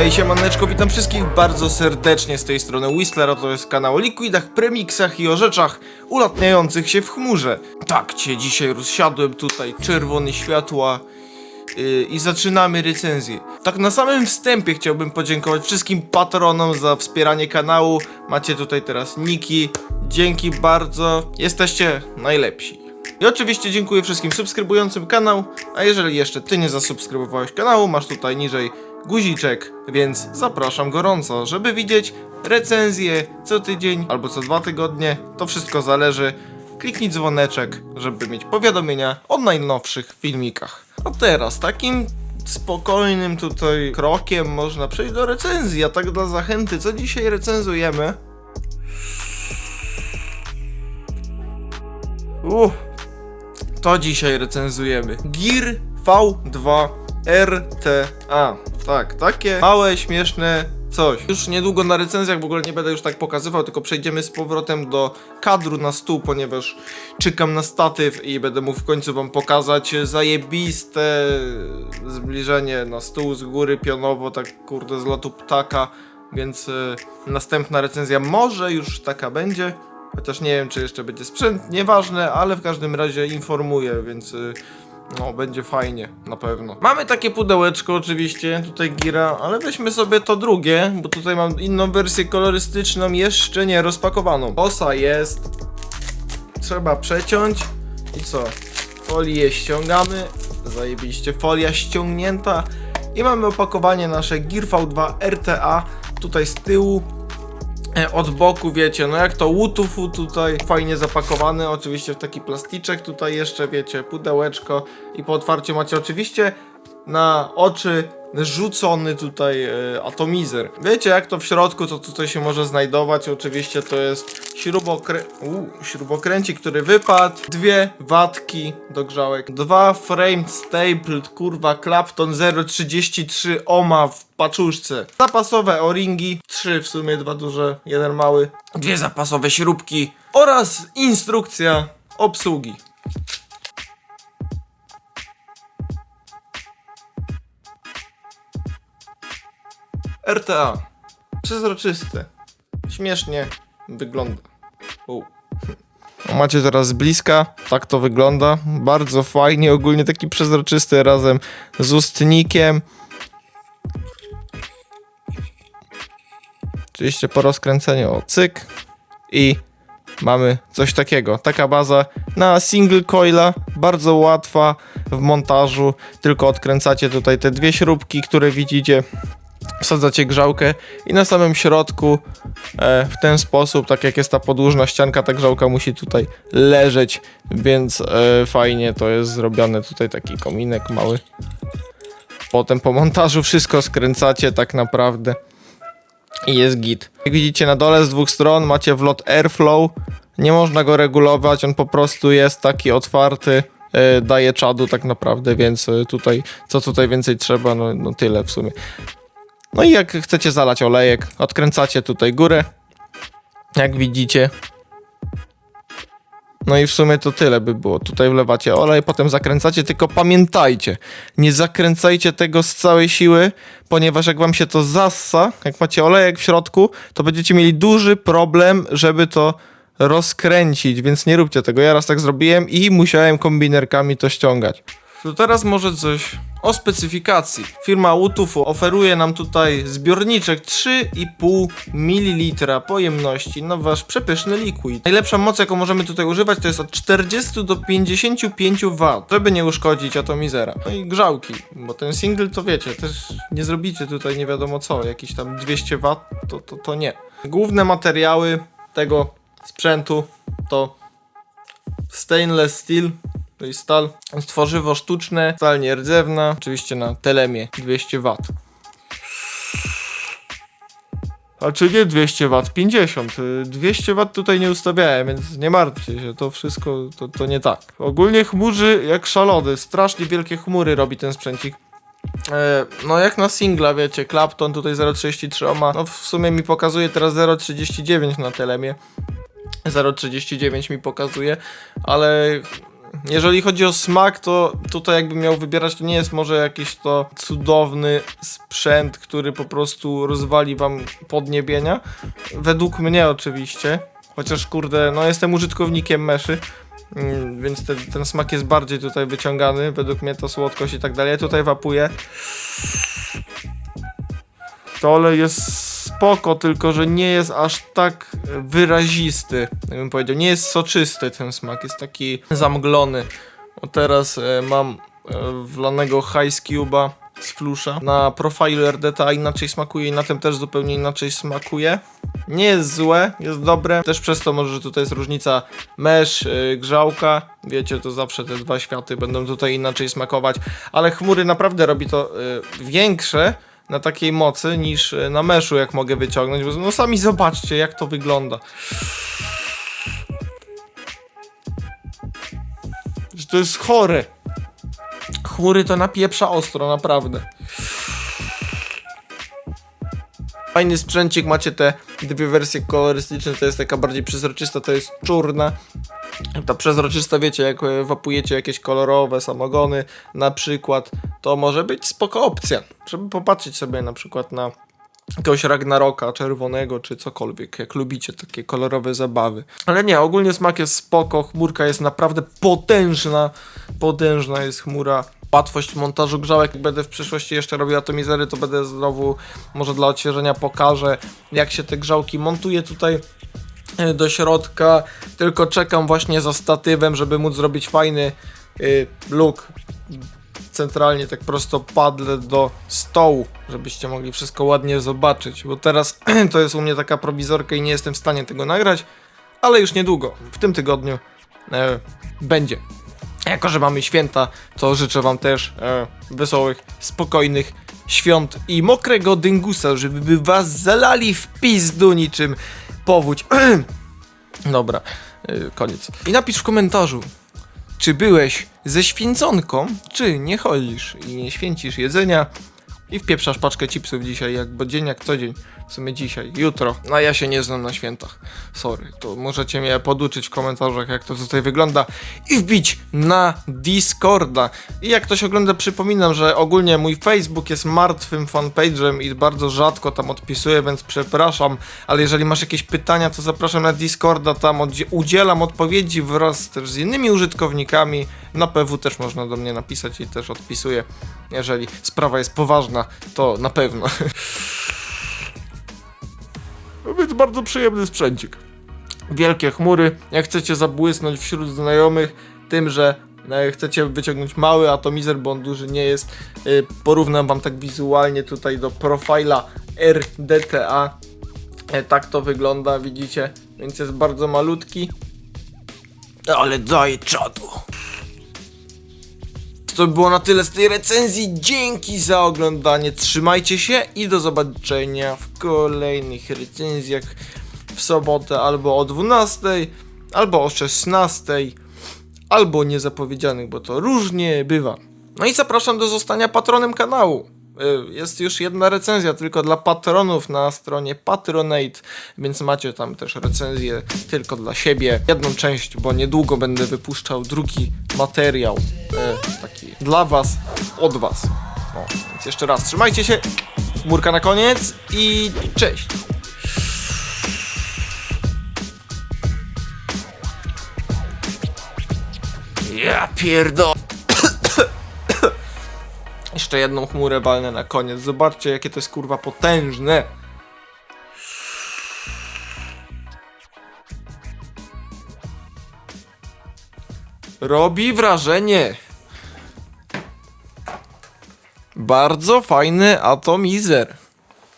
Hej, siemaneczko, witam wszystkich bardzo serdecznie z tej strony Whistler, to jest kanał o likwidach, premiksach i o rzeczach ulatniających się w chmurze. Tak cię dzisiaj rozsiadłem tutaj, czerwone światła yy, i zaczynamy recenzję. Tak na samym wstępie chciałbym podziękować wszystkim patronom za wspieranie kanału. Macie tutaj teraz niki, dzięki bardzo, jesteście najlepsi. I oczywiście dziękuję wszystkim subskrybującym kanał, a jeżeli jeszcze ty nie zasubskrybowałeś kanału, masz tutaj niżej guziczek, więc zapraszam gorąco, żeby widzieć recenzje co tydzień albo co dwa tygodnie, to wszystko zależy. Kliknij dzwoneczek, żeby mieć powiadomienia o najnowszych filmikach. A teraz takim spokojnym tutaj krokiem można przejść do recenzji, a tak dla zachęty, co dzisiaj recenzujemy? Uff, to dzisiaj recenzujemy Gear V2 RTA. Tak, takie małe, śmieszne coś. Już niedługo na recenzjach w ogóle nie będę już tak pokazywał, tylko przejdziemy z powrotem do kadru na stół, ponieważ czekam na statyw i będę mógł w końcu wam pokazać zajebiste zbliżenie na stół z góry pionowo, tak kurde z lotu ptaka. Więc y, następna recenzja może już taka będzie. Chociaż nie wiem, czy jeszcze będzie sprzęt, nieważne, ale w każdym razie informuję, więc y, no, będzie fajnie, na pewno. Mamy takie pudełeczko oczywiście, tutaj gira, ale weźmy sobie to drugie, bo tutaj mam inną wersję kolorystyczną, jeszcze nie rozpakowaną. Osa jest, trzeba przeciąć i co? Folię ściągamy, zajebiście, folia ściągnięta i mamy opakowanie nasze Gear V2 RTA, tutaj z tyłu, od boku, wiecie, no jak to łutufu tutaj, fajnie zapakowany, oczywiście w taki plasticzek, tutaj jeszcze, wiecie, pudełeczko i po otwarciu macie oczywiście na oczy rzucony tutaj e, atomizer. Wiecie jak to w środku, co tutaj się może znajdować, oczywiście to jest śrubokrę... Uu, śrubokręcik, który wypadł, dwie watki do grzałek, dwa frame stapled, kurwa, Clapton 0.33 OMA w paczuszce, zapasowe o-ringi, trzy w sumie, dwa duże, jeden mały, dwie zapasowe śrubki oraz instrukcja obsługi. RTA. Przezroczyste. Śmiesznie wygląda. U. Macie teraz z bliska, tak to wygląda. Bardzo fajnie, ogólnie taki przezroczysty razem z ustnikiem. Oczywiście po rozkręceniu o cyk i mamy coś takiego. Taka baza na single coila, bardzo łatwa w montażu. Tylko odkręcacie tutaj te dwie śrubki, które widzicie wsadzacie grzałkę i na samym środku e, w ten sposób, tak jak jest ta podłużna ścianka, ta grzałka musi tutaj leżeć, więc e, fajnie to jest zrobione. Tutaj taki kominek mały. Potem po montażu wszystko skręcacie tak naprawdę i jest git. Jak widzicie na dole z dwóch stron macie wlot airflow. Nie można go regulować, on po prostu jest taki otwarty. e, Daje czadu tak naprawdę, więc e, tutaj, co tutaj więcej trzeba, no, no tyle w sumie. No i jak chcecie zalać olejek, odkręcacie tutaj górę, jak widzicie. No i w sumie to tyle by było. Tutaj wlewacie olej, potem zakręcacie, tylko pamiętajcie, nie zakręcajcie tego z całej siły, ponieważ jak wam się to zassa, jak macie olejek w środku, to będziecie mieli duży problem, żeby to rozkręcić, więc nie róbcie tego. Ja raz tak zrobiłem i musiałem kombinerkami to ściągać. To teraz może coś o specyfikacji. Firma Utufu oferuje nam tutaj zbiorniczek 3,5 ml pojemności, no wasz przepyszny liquid. Najlepsza moc jaką możemy tutaj używać to jest od 40 do 55 W, żeby nie uszkodzić atomizera. No i grzałki, bo ten single to wiecie, też nie zrobicie tutaj nie wiadomo co, jakiś tam 200 W to, to, to nie. Główne materiały tego sprzętu to stainless steel, to jest stal, jest tworzywo sztuczne, stal nierdzewna, oczywiście na telemie 200 W. A czy nie 200 W, 50. Y, 200 W tutaj nie ustawiałem, więc nie martwcie się, to wszystko to, to nie tak. Ogólnie chmurzy jak szalony, strasznie wielkie chmury robi ten sprzęcik. E, no jak na singla, wiecie, Clapton tutaj 0.33 oma, no w sumie mi pokazuje teraz 0.39 na telemie. 0.39 mi pokazuje, ale jeżeli chodzi o smak, to tutaj jakbym miał wybierać, to nie jest może jakiś to cudowny sprzęt, który po prostu rozwali wam podniebienia. Według mnie oczywiście. Chociaż kurde, no jestem użytkownikiem meszy. mm, Więc ten, ten smak jest bardziej tutaj wyciągany. Według mnie to słodkość i tak dalej. Tutaj wapuję. To olej jest spoko, tylko że nie jest aż tak wyrazisty, jakbym powiedział. Nie jest soczysty ten smak, jest taki zamglony. O teraz e, mam e, wlanego High Cube'a z flusza. Na profilu RDTA inaczej smakuje i na tym też zupełnie inaczej smakuje. Nie jest złe, jest dobre. Też przez to może, że tutaj jest różnica mesz, yy, grzałka. Wiecie, to zawsze te dwa światy będą tutaj inaczej smakować. Ale chmury naprawdę robi to yy, większe na takiej mocy niż yy, na meszu, jak mogę wyciągnąć. Bo, no sami zobaczcie, jak to wygląda. Że to jest chore. Chmury to napieprza ostro, naprawdę. Fajny sprzęcik, macie te dwie wersje kolorystyczne, to jest taka bardziej przezroczysta, to jest czurna. Ta przezroczysta, wiecie, jak e, wapujecie jakieś kolorowe samogony na przykład, to może być spoko opcja, żeby popatrzeć sobie na przykład na jakiegoś Ragnaroka czerwonego, czy cokolwiek, jak lubicie takie kolorowe zabawy. Ale nie, ogólnie smak jest spoko, chmurka jest naprawdę potężna, potężna jest chmura. Łatwość montażu grzałek, jak będę w przyszłości jeszcze robił atomizery, to będę znowu, może dla odświeżenia pokażę, jak się te grzałki montuje tutaj do środka, tylko czekam właśnie za statywem, żeby móc zrobić fajny y, look centralnie tak prosto padle do stołu, żebyście mogli wszystko ładnie zobaczyć, bo teraz to jest u mnie taka prowizorka i nie jestem w stanie tego nagrać, ale już niedługo, w tym tygodniu e, będzie. Jako, że mamy święta, to życzę wam też e, wesołych, spokojnych świąt i mokrego dyngusa, żeby by was zalali w pizdu niczym powódź. Dobra, e, koniec. I napisz w komentarzu, czy byłeś ze święconką, czy nie chodzisz i nie święcisz jedzenia i wpieprzasz paczkę chipsów dzisiaj, jak bo dzień jak co dzień, w sumie dzisiaj, jutro. A ja się nie znam na świętach. Sorry, to możecie mnie poduczyć w komentarzach, jak to tutaj wygląda i wbić na Discorda. I jak ktoś ogląda, przypominam, że ogólnie mój Facebook jest martwym fanpage'em i bardzo rzadko tam odpisuję, więc przepraszam, ale jeżeli masz jakieś pytania, to zapraszam na Discorda, tam udzielam odpowiedzi wraz też z innymi użytkownikami. Na PW też można do mnie napisać i też odpisuję. Jeżeli sprawa jest poważna, to na pewno. No więc bardzo przyjemny sprzęcik. Wielkie chmury. Jak chcecie zabłysnąć wśród znajomych tym, że e, chcecie wyciągnąć mały atomizer, bo on duży nie jest, e, porównam wam tak wizualnie tutaj do profila RDTA. E, Tak to wygląda, widzicie? Więc jest bardzo malutki. Ale daj czadu. To by było na tyle z tej recenzji. Dzięki za oglądanie. Trzymajcie się i do zobaczenia w kolejnych recenzjach w sobotę albo o 12, albo o 16, albo niezapowiedzianych, bo to różnie bywa. No i zapraszam do zostania patronem kanału. Y, Jest już jedna recenzja tylko dla patronów na stronie Patronate, więc macie tam też recenzję tylko dla siebie. Jedną część, bo niedługo będę wypuszczał drugi materiał e, taki dla was, od was. O, więc jeszcze raz trzymajcie się, chmurka na koniec i cześć! Ja pierdol... Jeszcze jedną chmurę walnę na koniec. Zobaczcie, jakie to jest kurwa potężne. Robi wrażenie. Bardzo fajny atomizer.